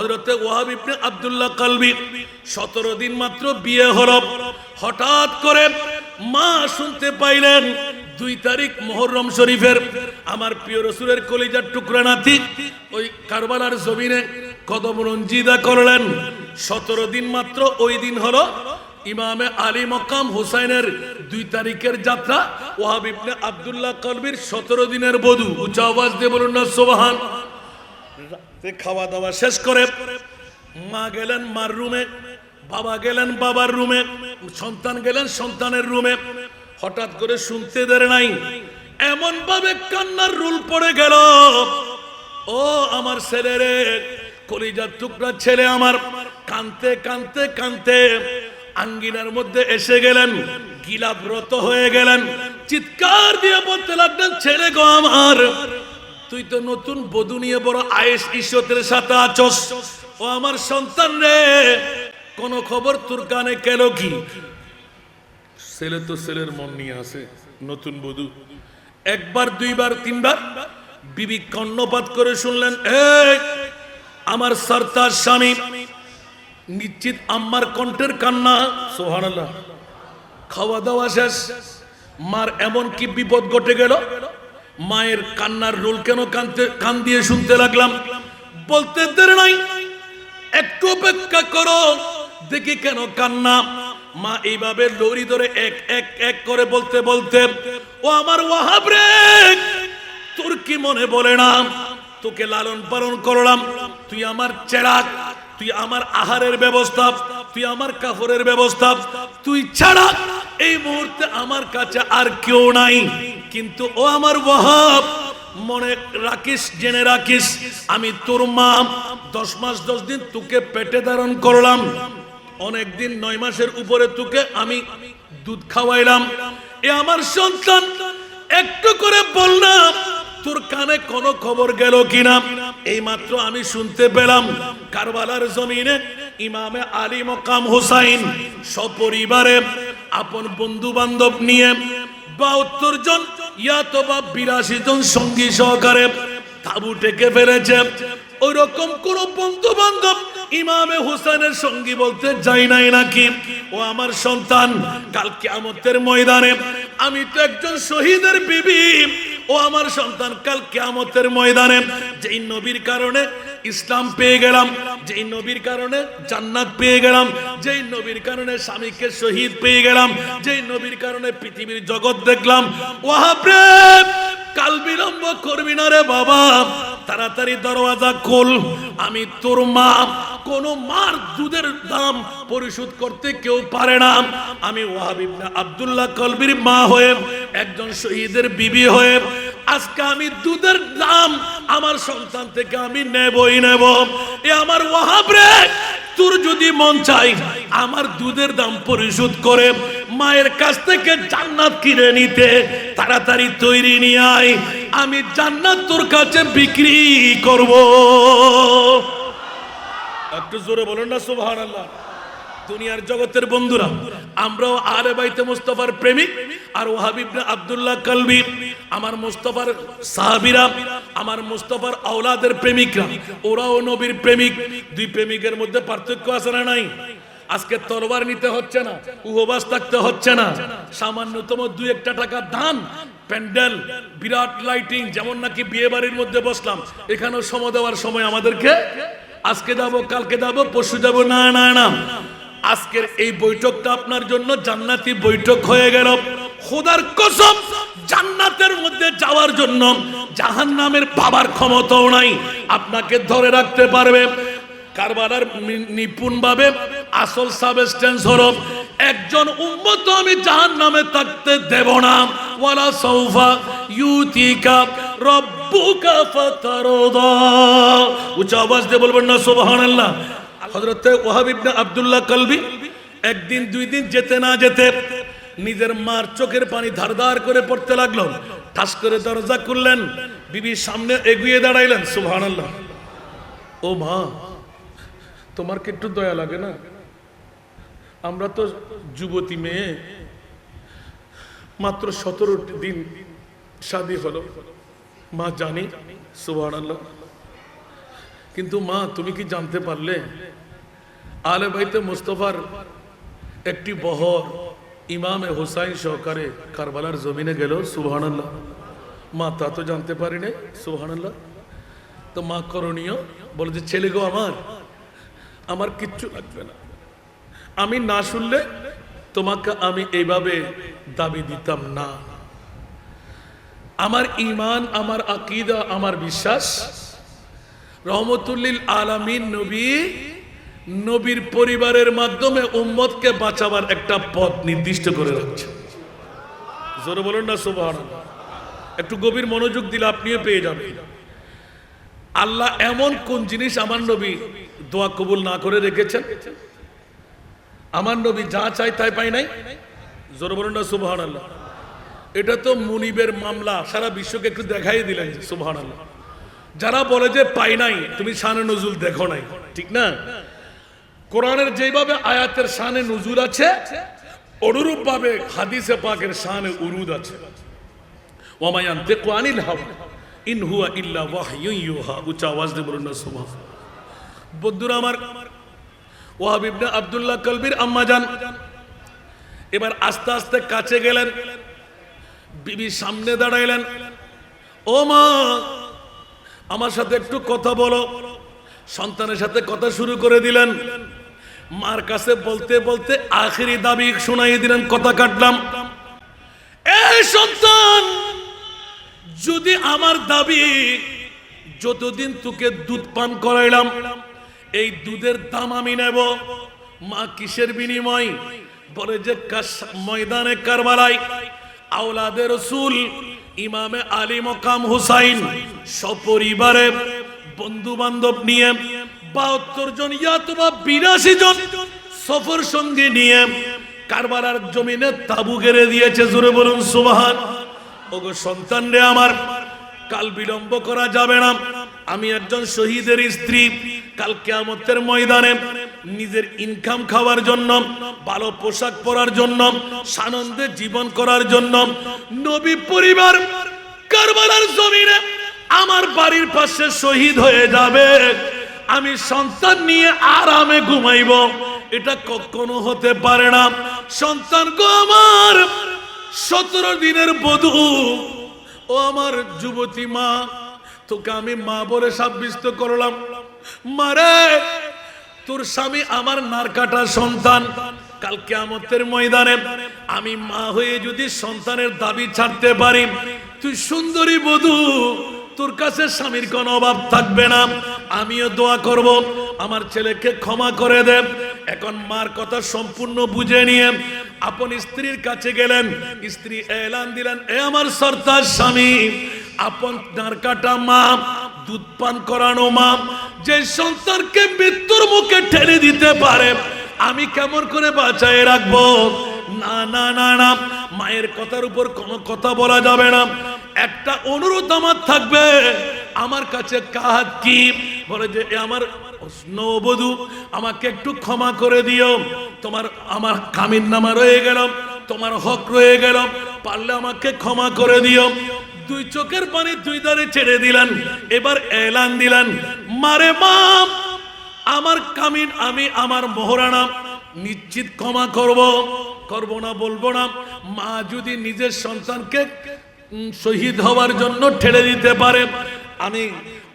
হজরতে ওয়াহাব ইবনে আব্দুল্লাহ কালবি, সতেরো দিন মাত্র বিয়ে হলো হঠাৎ করে মা শুনতে পাইলেন, দুই তারিখ মোহররম শরীফের, আমার প্রিয় রসুলের কলিজার টুকরা নাতি, ওই কারবালার জমিনে কদম রঞ্জিদা করলেন। সতেরো দিন মাত্র ওই দিন হলো ইমামে আলী মকাম হুসাইনের দুই তারিখের যাত্রা। ওয়াহাব ইবনে আব্দুল্লাহ কলবির সতেরো দিনের বধু, উঁচা আওয়াজ দিয়ে বলুন না, সোবাহান। খাওয়া দাওয়া শেষ করে মা গেলেন মার রুমে, বাবা গেলেন বাবার রুমে, সন্তান গেলেন সন্তানের রুমে। হঠাৎ করে শুনতে দের নাই এমন ভাবে কান্নার রুল পড়ে গেল। ও আমার ছেলে রে কলিজার টুকরা ছেলে আমার, কানতে কানতে কানতে আঙ্গিনার মধ্যে এসে গেলেন গিলাব্রত হয়ে গেলেন। চিৎকার দিয়ে বলতে লাগলেন, ছেলে গো আমার তুই তো নতুন বধু নিয়ে বড় আয়েস ঈশ্বরের সাথে আছস। ও আমার সন্তান রে, কোন খবর তোর কানে কেন কি? ছেলে তো ছেলের মন নিয়ে আছে, নতুন বধু। একবার, দুইবার, তিনবার বিবি কর্ণপাত করে শুনলেন, এই, আমার সর্তার স্বামী, নিশ্চিত আম্মার কণ্ঠের কান্না। সোহানাল্লাহ খাওয়া দাওয়া শেষ, মার এমন কি বিপদ ঘটে গেল? মায়ের কান্নার রোল কেন কানতে, কান দিয়ে শুনতে লাগলাম? বলতে দের নাই। একটু অপেক্ষা করো। দেখি কেন কান্না। মা এইভাবে লড়ি ধরে এক এক এক করে বলতে বলতে, ও আমার ওয়াহাব রে, তোর কি মনে বলে না? তোকে লালন পালন করলাম। তুই আমার চেরাক তুই আমার আহারের ব্যবস্থা, তুই আমার কাপড়ের ব্যবস্থা। তুই ছাড়া এই মুহূর্তে আমার কাছে আর কেউ নাই। কিন্তু ও আমার ওয়াহাব মনে রাখিস, জেনে রাখিস, আমি তোর মা, দশ মাস, দশ দিন তোকে পেটে ধারণ করলাম। অনেক দিন নয় মাসের উপরে তোকে আমি দুধ খাওয়াইলাম। এ আমার সন্তান, একটু করে বললাম তোর কানে কোনো খবর গেল কিনা? এই মাত্র আমি শুনতে পেলাম, কারবালার জমিনে ইমামে আলী মকাম হুসাইন, সপরিবারে, আপন বন্ধু বান্ধব নিয়ে বাহাত্তর জন, ইয়া তো বিরাশি জন সঙ্গী সহকারে ফেলেছে। ওই রকম কোন বন্ধু বান্ধব ইমামে হুসেনের সঙ্গী বলতে যাই নাই নাকি? ও আমার সন্তান, কাল কিয়ামতের ময়দানে আমি তো একজন শহীদের বিবি। ও আমার সন্তান, কাল কিয়ামতের ময়দানে যেই নবীর কারণে ইসলাম পেয়ে গেলাম যেই নবীর কারণে জান্নাত পেয়ে গেলাম, যেই নবীর কারণে স্বামীকে শহীদ পেয়ে গেলাম, যেই নবীর কারণে পৃথিবীর জগৎ দেখলাম। ওয়াহাপ্রে কাল বিলম্ব করবি না রে বাবা, তাড়াতাড়ি দরওয়াজা খোল, আমি তোর মা কোন মার দুধের দাম পরিশোধ করতে কেউ পারে না। আমি ওয়াহাবিব আব্দুল্লাহ কলবির মা হয়ে, একজন শহীদের বিবি হয়ে, আজকে আমি দুধের দাম আমার সন্তান থেকে আমি নেবই নেব। এ আমার ওয়াহাব রে, তোর যদি মন চাই আমার দুধের দাম পরিশোধ করে, মায়ের কাছ থেকে জান্নাত কিনে নিতে, তাড়াতাড়ি তৈরি নিয়ে আয়, আমি জান্নাত তোর কাছে বিক্রি করব। একটু জোরে বলুন না, সুবহানাল্লাহ। দুনিয়ার জগতের বন্ধুরা, আমরাও আলে বাইতে মুস্তফার প্রেমিক আর ওহাবিব আব্দুল্লাহ কলবি, আমার মুস্তফার সাহাবিরা, আমার মুস্তফার আওলাদের প্রেমিকরা, ওরাও নবীর প্রেমিক। দুই প্রেমিকের মধ্যে পার্থক্য আছে না নাই? আজকে তরবার নিতে হচ্ছে না উপবাস থাকতে হচ্ছে না। সামান্যতম দুই একটা টাকা দান, প্যান্ডেল, বিরাট লাইটিং, যেমন নাকি বিয়ে বাড়ির মধ্যে বসলাম, এখানেও সময় দেওয়ার সময় আমাদেরকে আজকে যাব, কালকে যাব, পরশু যাব, না না না। আজকের এই বৈঠকটা আপনার জন্য জান্নাতি বৈঠক হয়ে গেল। খোদার কসম, জান্নাতের মধ্যে যাওয়ার জন্য জাহান নামের ক্ষমতাও নাই। আপনাকে ধরে রাখতে পারবে কারবালার নিপুণ ভাবে আসল সাবস্টেন্স হলো, একজন উম্মত আমি জাহান নামে থাকতে দেব না। ওয়ালা সৌফা ইউতিকা রব্বুকা ফাতারদা। উচ্চ আওয়াজ দিয়ে বলবেন না, সুবহানাল্লাহ। হযরত ওয়াহাব ইবনে আব্দুল্লাহ কলবি একদিন, দুই দিন যেতে না যেতে নিজের মার চোখের পানি ধারদার করে পড়তে লাগল। ঠাস করে দরজা খুললেন, বিবির সামনে এগিয়ে দাঁড়াইলেন, সুবহানাল্লাহ। ও মা তোমার কি একটু দয়া লাগে না? আমরা তো যুবতী মেয়ে। মাত্র সতেরো দিন শাদি হলো। মা জানি, সুবহানাল্লাহ। কিন্তু মা, তুমি কি জানতে পারলে? আলে ভাইতে মুস্তফার একটি বহর ইমামে হোসাইন সহকারে কারবালার জমিনে গেল, সুবহানাল্লাহ। মা, তা তো জানতে পারি নাই সুবহানাল্লাহ। তো মা করণীয়, বলে যে, ছেলে গো আমার আমার কিচ্ছু লাগবে না। আমি না শুনলে তোমাকে আমি এইভাবে দাবি দিতাম না। আমার ইমান আমার আকিদা, আমার বিশ্বাস, রহমতুল্লিল আলামিন নবী, নবীর পরিবারের মাধ্যমে উম্মতকে বাঁচাবার একটা পথ নির্দিষ্ট করে রাখছে। জোরে বলুন না সুবহান একটু গভীর মনোযোগ দিলে আপনিও পেয়ে যাবেন। আল্লাহ এমন কোন জিনিস আমার নবী দোয়া কবুল না করে রেখেছেন। আমার নবী যা চাই তাই পাই নাই। জোরে বলুন না সুবহান আল্লাহ এটা তো মুনিবের মামলা, সারা বিশ্বকে একটু দেখাই দিলেন সুবহান আল্লাহ যারা বলে যে পাই নাই, তুমি শানে নজুল দেখো নাই, ঠিক না? কোরআনের যেভাবে আয়াতের শানে নজুল আছে অনুরূপ ভাবে হাদিসে পাকের শানে উরুদ আছে। ওমায়ান দেখো আনিল হাওয়া, ইন হুয়া ইল্লা ওয়াহয়ুন ইউহা, উচ্চ আওয়াজ দিয়ে বলুন না সুবহান বন্ধুরা আমার, ওয়াহাব ইবনে আব্দুল্লাহ কলবির আম্মা যান। এবার আস্তে আস্তে কাছে গেলেন, বিবি সামনে দাঁড়াইলেন। ও মা, আমার সাথে একটু কথা বলো। সন্তানের সাথে কথা শুরু করে দিলেন। মার কাছে বলতে বলতে আখেরি দাবি শোনাই দিলেন, কথা কাটলাম। এই সন্তান, যদি আমার দাবি, যতদিন তোকে দুধ পান করাইলাম এই দুধের দাম আমি নেব। মা কিসের বিনিময়? বলে যে ময়দানে কারবালাই আওলাদের রসুল, ইমামে আলী মকাম হুসাইন, সপরিবারে বন্ধু বান্ধব নিয়ে বাহাত্তর জন ইয়াতবা বিরাশি জন সফর সঙ্গে নিয়ে কারবালার জমিনে তাবু গেড়ে দিয়েছে। জুড়ে বলুন, সুবাহান। ওগো সন্তান রে আমার, কাল বিলম্ব করা যাবে না। আমি একজন শহীদের স্ত্রী। কাল কেয়ামতের ময়দানে নিজের ইনকাম খাওয়ার জন্য, ভালো পোশাক পরার জন্য, সানন্দে জীবন করার জন্য নবী পরিবার কারবালার জমিনে আমার বাড়ির পাশে শহীদ হয়ে যাবে। আমি সন্তান নিয়ে আরামে ঘুমাইব। এটা কখনো হতে পারে না। সন্তান গো আমার, সতেরো দিনের বধূ। ও আমার যুবতী মা, তোকে আমি মা বলে সাব্যস্ত করলাম। মারে, তোর স্বামী আমার নারকাটা সন্তান। কাল কেয়ামতের ময়দানে আমি মা হয়ে যদি সন্তানের দাবি ছাড়তে পারি, তুই সুন্দরী বধূ, তোর কাছে স্বামীর কোনো অভাব থাকবে না। আমিও দোয়া করব, আমার ছেলেকে ক্ষমা করে দে। এখন মার কথা সম্পূর্ণ বুঝে নিয়ে আপন স্ত্রীর কাছে গেলেন। স্ত্রী এলান দিলেন, এ আমার সর্দার স্বামী, আপন নারকাটা মা দুধ পান করানো মা, যে সন্তানকে মৃত্যুর মুখে ঠেলে দিতে পারে, আমি কেমন করে বাঁচায় রাখব? না না না না, মায়ের কথার উপর কোনো কথা বলা যাবে না। একটা অনুরোধ আমার থাকবে, আমার কাছে কাজ কি? বলে যে আমার নবধূ আমাকে একটু ক্ষমা করে দিও। তোমার, আমার কামিন নামা রয়ে গেল। তোমার হক রয়ে গেল। পারলে আমাকে ক্ষমা করে দিও। দুই চোখের পানি দুই ধারে ছেড়ে দিলেন। এবার এলান দিলেন। মারে মা আমার কামিন আমি, আমার মোহরানা, নিশ্চিত ক্ষমা করব। করব না, বলব না। মা যদি নিজের সন্তানকে শহীদ হওয়ার জন্য ঠেলে দিতে পারে, আমি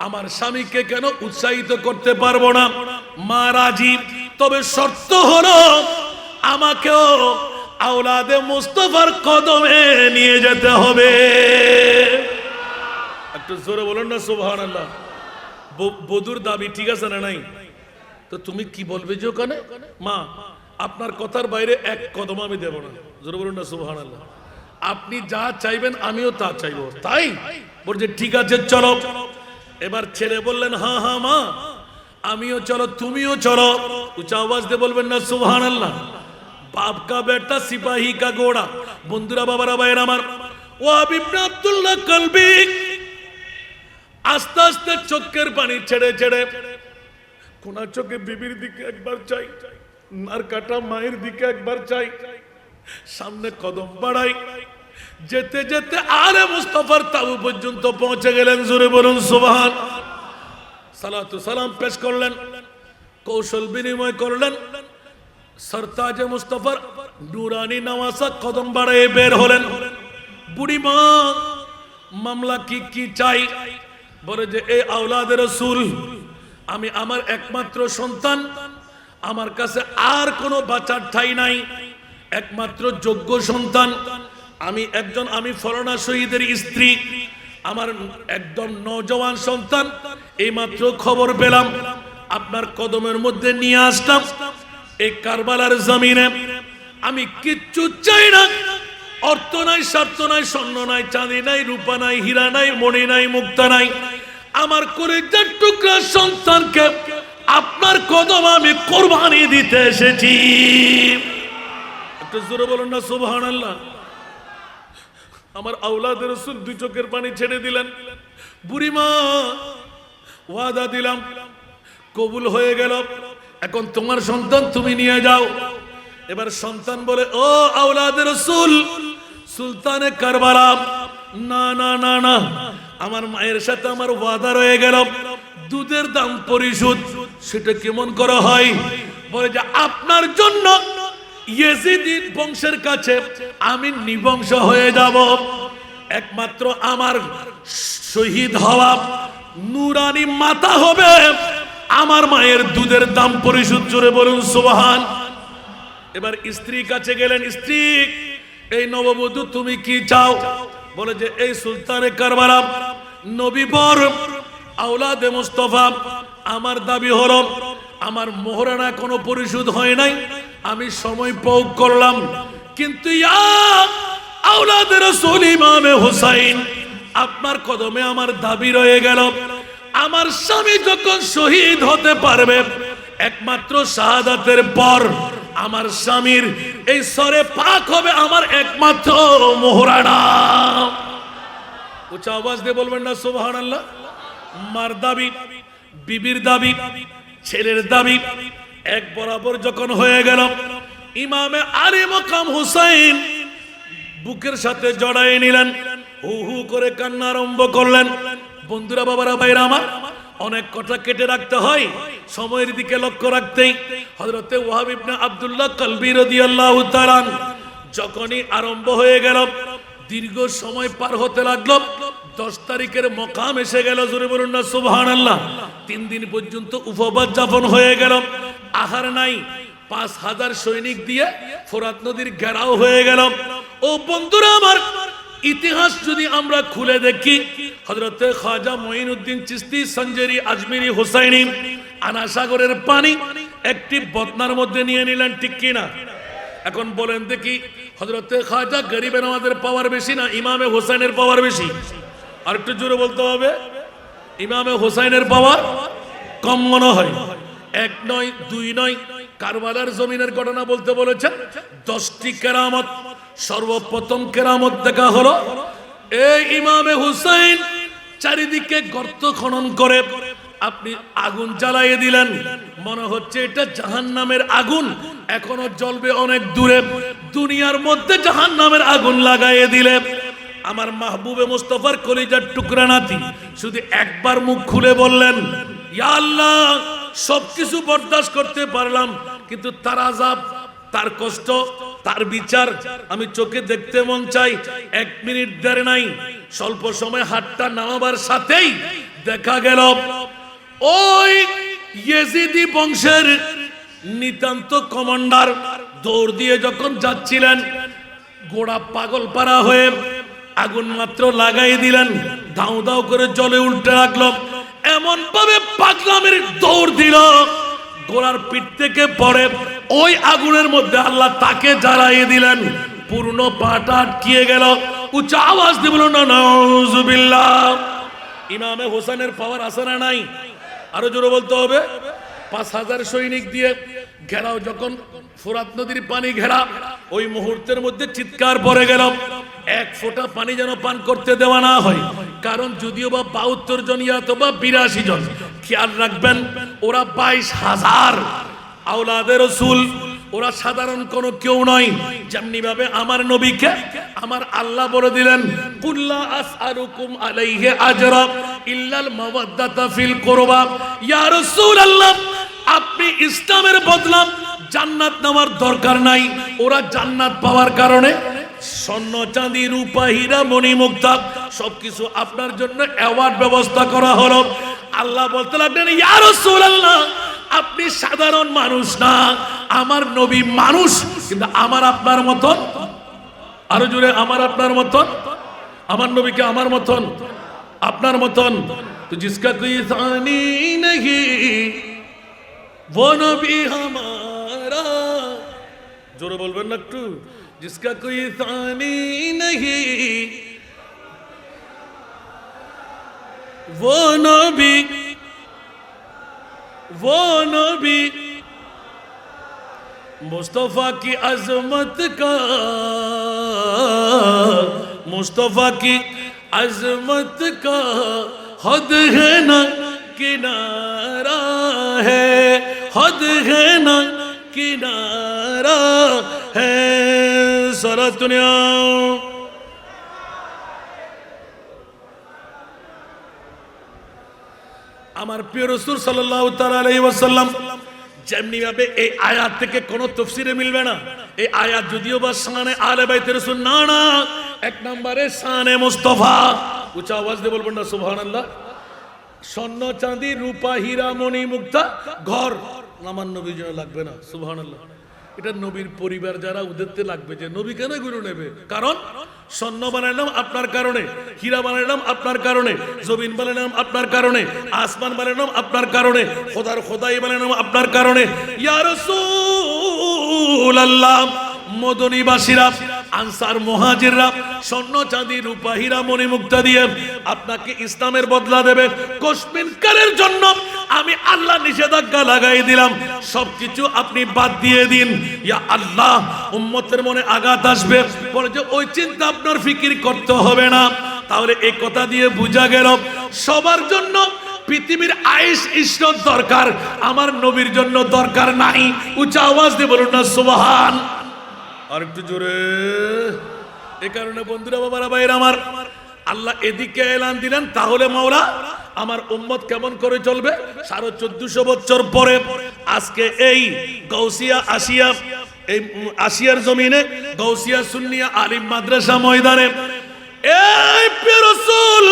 আমার স্বামীকে কেন উৎসাহিত করতে পারব না? মা রাজি, তবে শর্ত হলো, আমাকেও আওলাদে মুস্তফার কদমে নিয়ে যেতে হবে। একটু জোরে বলুন না সুবহান আল্লাহ বধুর দাবি ঠিক আছে না নাই? তো তুমি কি বলবে যে ওখানে? মা, আপনার কথার বাইরে এক কদম আমি দেব না। জোরে বলুন না সুবহান আল্লাহ আপনি যা চাইবেন আমিও তা চাইব। তাই? বলছে, ঠিক আছে, চলো। এবার ছেলে বললেন হ্যাঁ হ্যাঁ মা, আমিও চলো, তুমিও চলো। উঁচা আওয়াজ দিয়ে বলবেন, না সুবহান আল্লাহ বাপ কা বেটা, সিপাহী কা গোড়া বন্ধুরা, বাবারা, ভাইয়ের আমার, ও আবিবনে আব্দুল্লাহ কলবি। আস্তে আস্তে চোখের পানি ছেড়ে ছেড়ে, কোনা চোখে বিবির দিকে একবার চাই, নার কাটা মায়ের দিকে একবার চাই, সামনে কদম বাড়াই। যেতে যেতে আরে মুস্তফার তাবু পর্যন্ত পৌঁছে গেলেন, জোরে বলুন, সুবহান। সালাতু সালাম পেশ করলেন, কৌশল বিনিময় করলেন সরতাজে মুস্তফার নুরানি নামাসা কদম বাড়ায় বের হলেন। বুড়িমা, মামলা কি কি চাই? বলে যে এই আওলাদের রসুল, আমি আমার একমাত্র সন্তান। আমার কাছে আর কোনো বাঁচার ঠাই নাই। একমাত্র যোগ্য সন্তান। আমি একজন, আমি ফরনা শহীদের স্ত্রী। আমার একদম নজওয়ান সন্তান। এইমাত্র খবর পেলাম। আপনার কদমের মধ্যে নিয়ে আসলাম। এই কারবালার জমিনে আমি কিচ্ছু চাই না। অর্থ নাই, স্বার্থ নাই, স্বর্ণ নাই, চাঁদি নাই, রূপা নাই, হীরা নাই, মণি নাই, মুক্তা নাই। আমার করে কলেজার টুকরা সন্তানকে আপনার কদম আমি কোরবানি দিতে এসেছি। একটু জোরে বলুন না সুবহান আল্লাহ আমার আউলাদের রসুল দুই চোখের পানি ছেড়ে দিলেন। বুড়িমা, ওয়াদা দিলাম, কবুল হয়ে গেল। এখন তোমার সন্তান তুমি নিয়ে যাও। এবার সন্তান বলে, ও আউলাদের রসুল, সুলতানে কারবালা। না না না না, আমার মায়ের সাথে আমার ওয়াদা রয়ে গেল। দুধের দাম পরিশোধ, সেটা কেমন করা হয়? বলে যে, আপনার জন্য বংশের কাছে আমি নিবংশ হয়ে যাব। একমাত্র আমার শহীদ হওয়া নুরানি মাতা হবে। আমার মায়ের দুধের দাম পরিশোধ জোরে বলুন, সুবহান। এবার স্ত্রী কাছে গেলেন, স্ত্রী, এই নববধূ তুমি কি চাও? বলে যে, এই সুলতানে কারবারা নবী বর আওলাদে মুস্তফা, আমার দাবি হলো আমার মোহরানা কোনো পরিশোধ হয় নাই, আমি সময় প্রয়োগ করলাম। কিন্তু আওলাদের রাসূল ইমামে হুসাইন, আপনার কদমে আমার দাবি রয়ে গেল। আমার স্বামী যখন শহীদ হতে পারবে, একমাত্র শাহাদাতের পর আমার স্বামীর এই সরে পাক হবে আমার একমাত্র মোহরানা। উচ্চ আওয়াজ দিয়ে বলবেন না সুবহান আল্লাহ মার দাবি, বিবির দাবি, ছেলের দাবি, এক বরাবর যখন হয়ে গেল, ইমামে আলী মকাম হুসাইন বুকের সাথে জড়াই নিলেন, হু হু করে কান্না আরম্ভ করলেন। বন্ধুরা, বাবারা বাইরা আমার, অনেক কথা কেটে রাখতে হয়, সময়ের দিকে লক্ষ্য রাখতেই। হজরতে ওয়াহাব ইবনে আব্দুল্লাহ কলবি যখনই আরম্ভ হয়ে গেল, দীর্ঘ সময় পার হতে লাগল, দশ তারিখের মকাম এসে গেল, জোরে বলুন না সুবহান আল্লাহ তিন দিন পর্যন্ত উপবাস যাপন হয়ে গেল, আহার নাই, পাঁচ হাজার সৈনিক দিয়ে ফোরাত নদীর ঘেরাও হয়ে গেল। ও বন্ধুরা আমার ইতিহাস যদি আমরা খুলে দেখি হজরতে খাজা মঈনুদ্দিন চিস্তি সঞ্জেরি, আজমিরি, হোসাইনি, আনাসাগরের পানি একটি বদনার মধ্যে নিয়ে নিলেন, ঠিক কিনা? এখন বলেন দেখি হজরতে খাজা গরিবে আমাদের পাওয়ার বেশি না ইমামে হোসাইনের পাওয়ার বেশি? আর একটু জোরে বলতে হবে, ইমামে হোসাইনের পাওয়ার কম মনে হয়। এক নয়, দুই নয়, কারবালার জমিনের ঘটনা বলতে বলেছেন, দশটি কেরামত সর্বপ্রথম কেরামত দেখা হলো। এই ইমামে হুসাইন চারিদিকে গর্ত খনন করে আপনি আগুন জ্বালাইয়ে দিলেন। মনে হচ্ছে এটা জাহান নামের আগুন। এখনও জ্বলবে অনেক দূরে। দুনিয়ার মধ্যে জাহান নামের আগুন লাগাইয়ে দিলে। আমার মাহবুবে মুস্তফার কলিজার টুকরা নাতি শুধু একবার মুখ খুলে বললেন আল্লাহ, সবকিছু বরদাস্ত করতে পারলাম, কিন্তু তার আজাব তার কষ্ট তার বিচার আমি চোখে দেখতে মন চাই। এক মিনিট দেরে নাই। স্বল্প সময় হাতটা নামাবার সাথেই দেখা গেল, ওই ইয়েজিদি বংশের নিতান্ত কমান্ডার দৌড় দিয়ে যখন যাচ্ছিলেন, গোড়া পাগল পাড়া হয়ে আগুন মাত্র লাগাই দিলেন, দাউ দাউ করে জলে উল্টে রাখল এমন ভাবে পাগলামের দৌড় দিল, গোড়ার পিঠ থেকে পড়ে ওই আগুনের মধ্যে আল্লাহ তাকে জ্বালাইয়ে দিলেন। পূর্ণ পাটা আটকিয়ে গেল? উচ্চ আওয়াজ দিব না ইমামে হোসেনের পাওয়ার আছে না নাই? আরও জোরে বলতে হবে। পাঁচ হাজার সৈনিক দিয়ে ঘেরাও, যখন ফোরাত নদীর পানি ঘেরা, ওই মুহূর্তের মধ্যে চিৎকার পড়ে গেল। এক ফোঁটা পানি যেন পান করতে দেওয়া না হয়। কারণ যদিও বা বাহাত্তর জন ইয়াত বা বিরাশি জন, খেয়াল রাখবেন, ওরা বাইশ হাজার আওলাদের রসুল, ওরা সাধারণ কোনো কেউ নয়। যেমনি ভাবে আমার নবীকে আমার আল্লাহ বলে দিলেন ইল্লাল ফিল আপনি ইসলামের বদলাম জান্নাত নেওয়ার দরকার নাই। ওরা জান্নাত পাওয়ার কারণে স্বর্ণ চাঁদি, রূপা, হীরা সবকিছু আপনার জন্য অ্যাওয়ার্ড ব্যবস্থা করা হলো। আল্লাহ বলতে লাগলেন, ইয়া রাসূলুল্লাহ আপনি সাধারণ মানুষ না আমার নবী মানুষ কিন্তু আমার আপনার মতন আরো জুড়ে আমার আপনার মতন আমার নবীকে আমার মতন আপনার মতন তো জিসকা কোই সানি नहीं वो नबी हमारा জোরে বলবেন না একটু जिसका कोई सानी नहीं वो नबी वो नबी मुस्तफ़ा की अजमत का मुस्तफ़ा की अजमत का हद है ना किनारा है हद है ना किनारा है सारा दुनिया আমার প্রিয় রসুল ওয়াসাল্লাম, যেমনি ভাবে এই আয়াত থেকে কোন তফসিরে মিলবে না। এই আয়াত যদিও বা সানে আলে বাইতে রসুল না না, এক নম্বরে সানে মুস্তফা। উঁচা আওয়াজ দিয়ে বলবেন না, সুবহানাল্লাহ। স্বর্ণ চাঁদি, রূপা, হীরা, মণি, মুক্তা, ঘর। আমার নবীর জন্য লাগবে না, সুবহানাল্লাহ। এটা নবীর পরিবার যারা ওদেরতে লাগবে যে নবী কেন গুরু নেবে? কারণ স্বর্ণ বানাইলাম আপনার কারণে, হীরা বানাইলাম আপনার কারণে, জমিন বানাইলাম আপনার কারণে, আসমান বানাইলাম আপনার কারণে, খোদার খোদাই বানাইলাম আপনার কারণে। ইয়া আল্লাহ মদনীবাসীরা আনসার মহাজিররা স্বর্ণ চাঁদি, রূপা, হীরা মুক্তা দিয়ে আপনাকে ইসলামের বদলা দেবে। কোশমিনকারের জন্য আমি আল্লাহ নিষেধাজ্ঞা লাগাই দিলাম। সবকিছু আপনি বাদ দিয়ে দিন। ইয়া আল্লাহ, উম্মতের মনে আঘাত আসবে। পরে যে, ওই চিন্তা আপনার ফিকির করতে হবে না। তাহলে এই কথা দিয়ে বোঝা গেল, সবার জন্য পৃথিবীর আইস ইসরত দরকার। আমার নবীর জন্য দরকার নাই। উঁচা আওয়াজ দিয়ে বলুন না, সুবহান। আর একটু জোরে। এ কারণে বন্ধুরা, বাবারা, ভাইয়ের আমার, আল্লাহ এদিকে এলান দিলেন, তাহলে মাওলা আমার উম্মত কেমন করে চলবে? সাড়ে চোদ্দশো বছর পরে, আজকে এই গৌসিয়া আসিয়া, এই আসিয়ার জমিনে গৌসিয়া সুন্নিয়া আলিম মাদ্রাসা ময়দানে, এই প্রিয় রাসূল,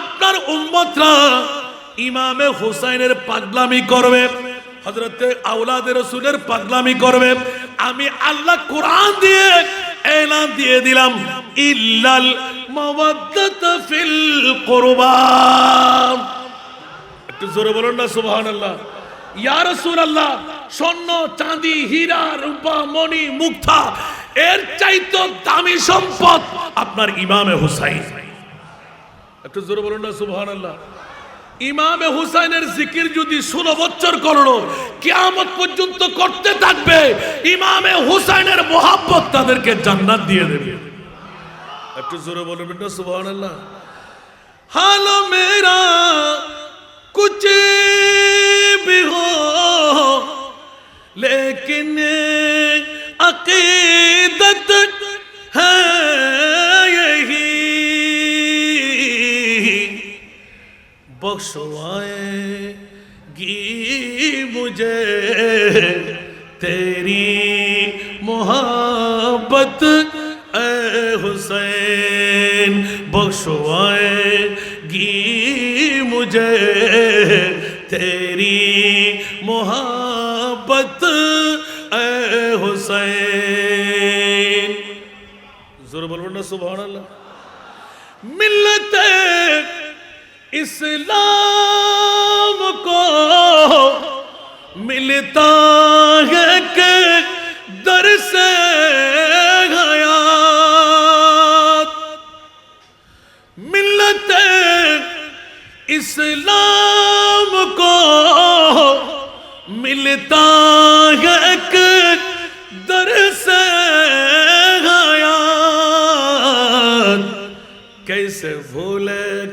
আপনার উম্মতরা ইমামে হুসাইনের পাগলামি করবে। হজরতে আউলাদে রসুলের পাগলামি করবে। আমি আল্লাহ কোরআন দিয়ে এলান দিয়ে দিলাম, ইল্লাল মাওয়াদ্দাত ফিল কুরবা। একটু জোরে বলুন না, সুবহানাল্লাহ। ইয়া রাসূলুল্লাহ, স্বর্ণ, চাঁদি, হীরা, রূপা, মণি, মুক্তা, এর চাইতো দামি সম্পদ আপনার ইমামে হুসাইন। একটু জোরে বলুন না, সুবহানাল্লাহ। ইমামে হুসাইনের জিকির যদি ষোলো বছর করল, কেয়ামত পর্যন্ত করতে থাকবে, ইমামে হুসাইনের মোহাব্বত তাদেরকে জান্নাত দিয়ে দেবে। একটু জোরে বলবেন বেটা হালো মেরা কুচে বিহো লেকিন আকিদত হ্যাঁ بخشوائے گی مجھے تیری محبت، اے حسین، بخشوائے گی مجھے تیری محبت، اے حسین۔ ضرور بولو سبحان اللہ۔ ملت اسلام کو ملتا ہے کہ در سے حیات۔ ملت اسلام کو ملتا ہے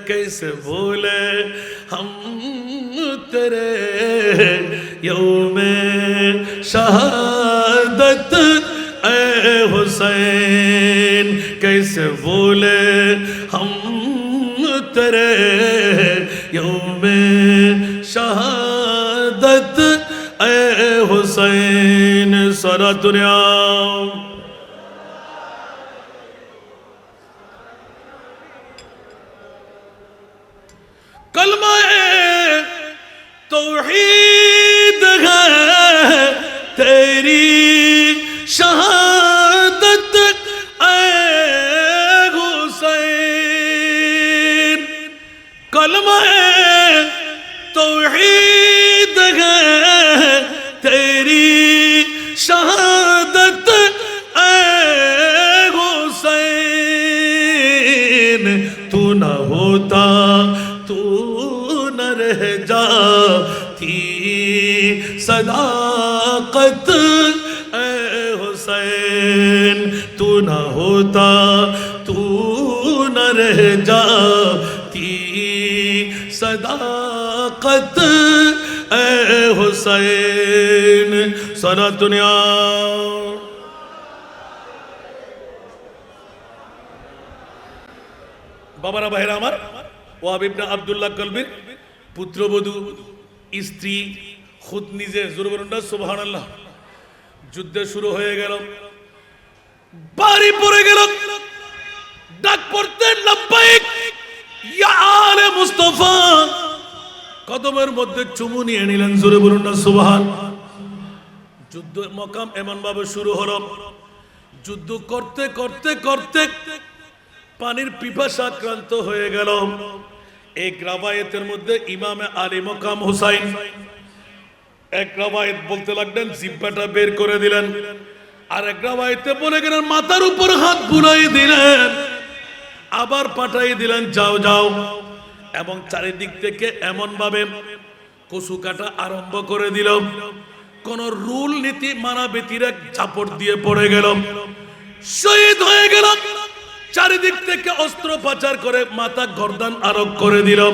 कैसे भूले हम तेरे यौम शहादत ए हुसैन कैसे बोले हम तेरे यौम शहादत ए हुसैन सारा दुनिया सदाकत ऐ हुसैन तू न होता तू न रह जाती सदाकत ऐ हुसैन सारा दुनिया বাবারা ভাইরা আমার ওয়াবিবনা আবদুল্লাহ কলবির পুত্রবধূ স্ত্রী খুদ নিজে জোরবরুন্ডা আল্লাহ যুদ্ধ শুরু হয়ে গেল। বাড়ি পড়ে গেল। ডাক পড়তে লব্বাইক ইয়া আলে মুস্তাফা। কদমের মধ্যে চুমু নিয়ে নিলেন, জোরে বলুন সুবহান। যুদ্ধ মকাম এমন ভাবে শুরু হলো। যুদ্ধ করতে করতে করতে পানির পিপাসা আক্রান্ত হয়ে গেল। এক রাবায়েতের মধ্যে ইমামে আলী মকাম হুসাইন এক রাবায়েত বলতে লাগলেন, জিব্বাটা বের করে দিলেন। আর এক রাবায়েতে বলে গেলেন, মাথার উপর হাত বুলাই দিলেন। আবার পাঠাই দিলেন, যাও যাও। এবং চারিদিক থেকে এমন ভাবে কচু কাটা আরম্ভ করে দিল। কোন রুল নীতি মানা ব্যতির চাপড় দিয়ে পড়ে গেল। শহীদ হয়ে গেল। চারিদিক থেকে অস্ত্র পাচার করে মাথা গর্দান আরোপ করে দিল।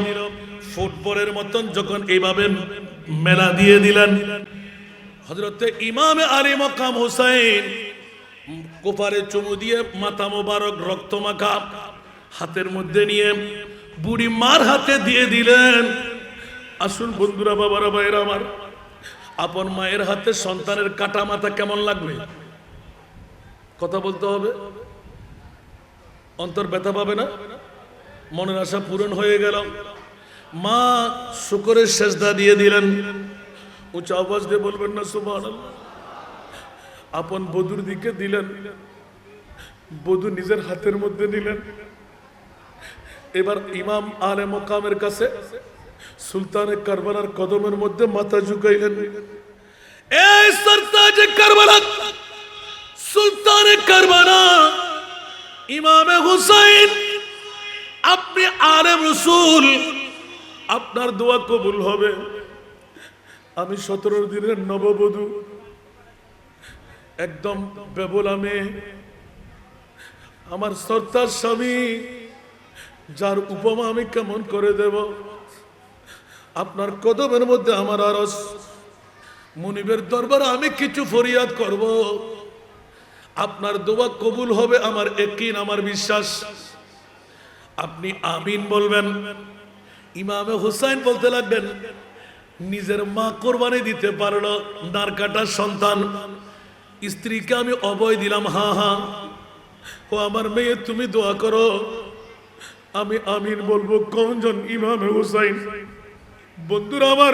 ফুটবলের মতন যখন এইভাবে মেলা দিয়ে দিলেন। হজরতে ইমামে আলী মকাম হুসাইন কোপারে চুমু দিয়ে মাথা মোবারক রক্ত মাখা হাতের মধ্যে নিয়ে বুড়ি মার হাতে দিয়ে দিলেন। আসুন বন্ধুরা, বাবারা, ভাইয়েরা আমার, আপন মায়ের হাতে সন্তানের কাটা মাথা কেমন লাগবে? কথা বলতে হবে। অন্তর ব্যথা পাবে না? মনের আশা পূরণ হয়ে গেল। মা, শুকরের শেষদা দিয়ে দিলেন। উঁচা আওয়াজ দিয়ে বলবেন, না সুমান আপন বধুর দিকে দিলেন। বধু নিজের হাতের মধ্যে নিলেন। এবার ইমাম আলে মকামের কাছে সুলতানে কারবালার কদমের মধ্যে মাথা ঝুঁকাইলেন। সরতাজে সুলতানে কারবালা, ইমামে হুসাইন, আপনি আলেম রসুল আপনার দোয়া কবুল হবে। আমি সতেরো দিনের নববধূ। একদম বেবলা মেয়ে। আমার সর্তার স্বামী, যার উপমা আমি কেমন করে দেব? আপনার কদমের মধ্যে আমার আরস। মনিবের দরবার আমি কিছু ফরিয়াদ করব। আপনার দোয়া কবুল হবে আমার একিন আমার বিশ্বাস। আপনি আমিন বলবেন। ইমামে হুসাইন বলতে লাগবেন, নিজের মা কোরবানি দিতে পারল নারকাটার সন্তান। স্ত্রীকে আমি অবয় দিলাম, হা হা। ও আমার মেয়ে, তুমি দোয়া করো। আমি আমিন বলব কোনজন ইমামে হুসাইন? বন্ধুরা আমার,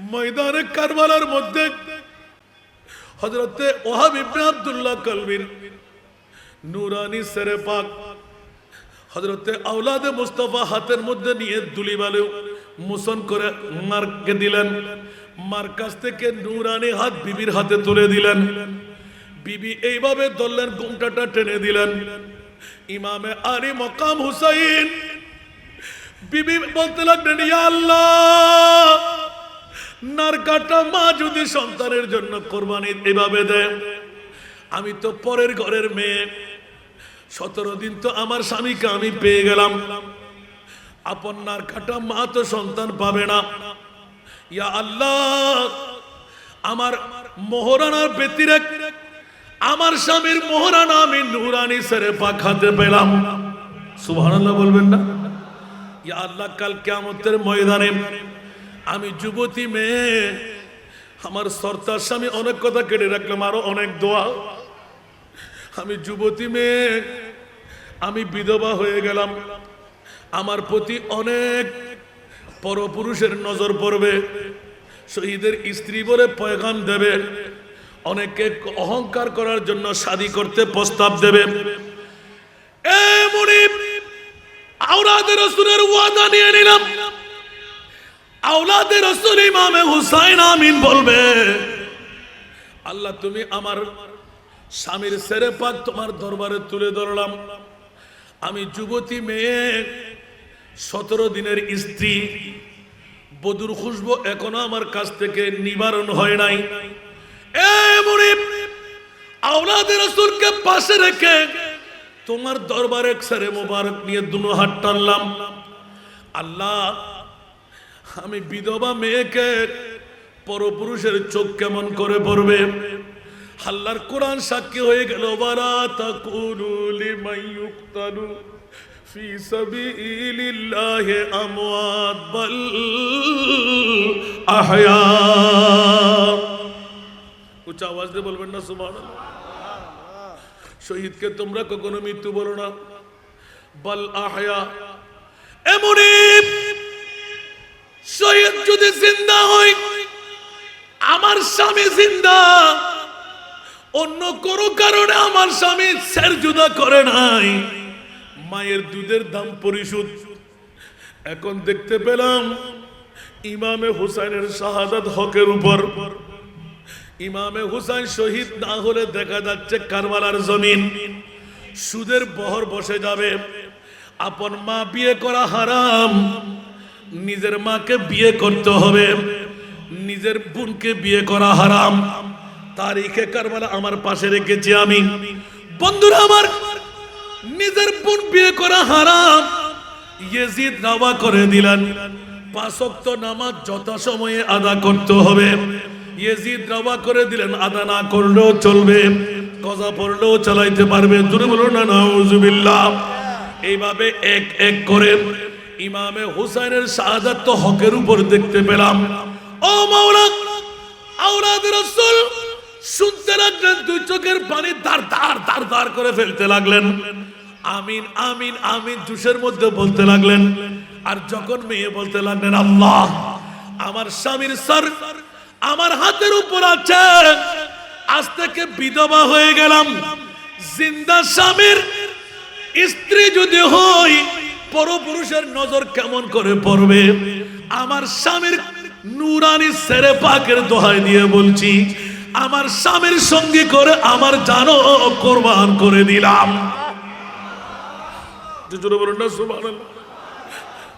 ময়দানে কারবালার মধ্যে হজরতে ওহাব ইবনে আব্দুল্লাহ কলবির নুরানি সেরে পাক হজরতে আউলাদে মুস্তফা হাতের মধ্যে নিয়ে দুলি বালু মোশন করে মারকে দিলেন। মার কাছ থেকে নুরানি হাত বিবির হাতে তুলে দিলেন। বিবি এইভাবে ধরলেন ঘুমটাটা টেনে দিলেন। ইমামে আলী মকাম হুসাইন বিবি বলতে লাগলেন আল্লাহ, নারকাটা মা যদি সন্তানের জন্য কোরবানি এভাবে দেয়, আমি তো পরের ঘরের মেয়ে। সতেরো দিন তো আমার স্বামীকে আমি পেয়ে গেলাম। আপনার কাটা মা তো সন্তান পাবে না। ইয়া আল্লাহ, আমার মোহরানার ব্যতিরেক, আমার স্বামীর মোহরানা আমি নুরানি সেরে পাখাতে পেলাম। সুবহানাল্লাহ বলবেন না? ইয়া আল্লাহ, কাল কিয়ামতের ময়দানে আমি যুবতী মেয়ে, আমার সর্তার স্বামী অনেক কথা কেটে রাখলাম, আরও অনেক দোয়া। আমি যুবতী মেয়ে। আমি বিধবা হয়ে গেলাম। আমার প্রতি অনেক পরপুরুষের নজর পড়বে। শহীদের স্ত্রী বলে পয়গাম দেবে। অনেকে অহংকার করার জন্য শাদি করতে প্রস্তাব দেবে। আওলাদের ওয়াদা নিয়ে হুসাইন আমিন বলবে, আল্লাহ তুমি আমার স্বামীর সেরে পাক তোমার দরবারে তুলে ধরলাম। আমি যুবতী মেয়ে, সতেরো দিনের স্ত্রী। বদুর খুশবো এখনও আমার কাছ থেকে নিবারণ হয় নাই। পাশে রেখে তোমার দরবারে নিয়ে দুনো হাত আল্লাহ, আমি বিধবা মেয়েকে পরপুরুষের চোখ কেমন করে পড়বে? আল্লাহর কোরআন সাক্ষী হয়ে গেল বারা উচ্চ আওয়াজ দিয়ে বলবেন না শহীদকে তোমরা কখনো মৃত্যু বলো না। বাল আহয়া। এমনই শহীদ যদি জিন্দা হয়, আমার স্বামী জিন্দা অন্য কোনো কারণে আমার স্বামী স্যার জুদা করে নাই। মায়ের দুধের দাম পরিশোধ। এখন দেখতে পেলাম ইমামে হুসাইনের শাহাদাত হকের উপর। ইমামে হুসাইন শহীদ না হলে দেখা যাচ্ছে কারবালার জমিন। সুদের বহর বসে যাবে। আপন মা বিয়ে করা হারাম। নিজের মাকে বিয়ে করতে হবে। নিজের বোনকে বিয়ে করা হারাম। তারিখে কারবালা আমার পাশে রেখেছি আমি। বন্ধুরা আমার, নিজের বোন বিয়ে করা হারাম। ইয়েজিদ রাওয়া করে দিলেন। পাঁচক্ত নামাজ যথা সময়ে আদা করতে হবে। ইয়েজিদ রাওয়া করে দিলেন, আদা না করলেও চলবে, কজা পড়লেও চালাইতে পারবে। দূরে বলো না, নাউজুবিল্লাহ। এইভাবে এক এক করে ইমামে হুসাইনের শাহাদাত হকের উপর দেখতে পেলাম। ও মাওলা, আওলাদ রাসূল শুনতে লাগলেন, দুই চোখের পানি দার দার দার দার করে ফেলতে লাগলেন। আমিন আমিন আমিন জুসের মধ্যে বলতে লাগলেন। আর যখন মেয়ে বলতে লাগলেন, আল্লাহ, আমার স্বামীর সর আমার হাতের উপর আছে। আজ থেকে বিধবা হয়ে গেলাম। জিন্দা স্বামীর স্ত্রী যদি হই পরপুরুষের নজর কেমন করে পড়বে? আমার স্বামীর নুরানি সেরে পাকের দোহাই দিয়ে বলছি আমার স্বামীর সঙ্গে করে আমার জানো কোরবান করে দিলাম।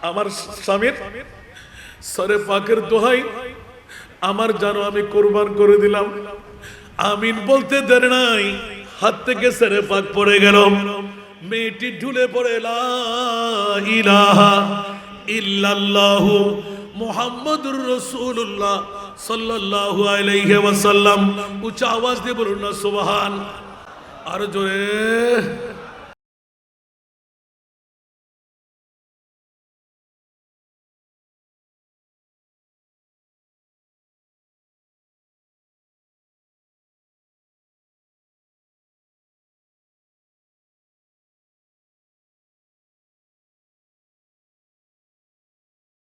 আমার স্বামীর সরে পাকের দোহাই, আমার জানো আমি কোরবান করে দিলাম। আমিন বলতে দেরি নাই, হাত থেকে সেরে পাক পড়ে গেল মেয়েটি ঢুলে পড়ে ইলাহা ইল্লাল্লাহু মুহাম্মাদুর রাসূলুল্লাহ। সাল্লাল্লাহু আলাইহি ওয়াসাল্লাম। উচ্চ আওয়াজ দিয়ে বলুন না সুবহান। আর জোরে।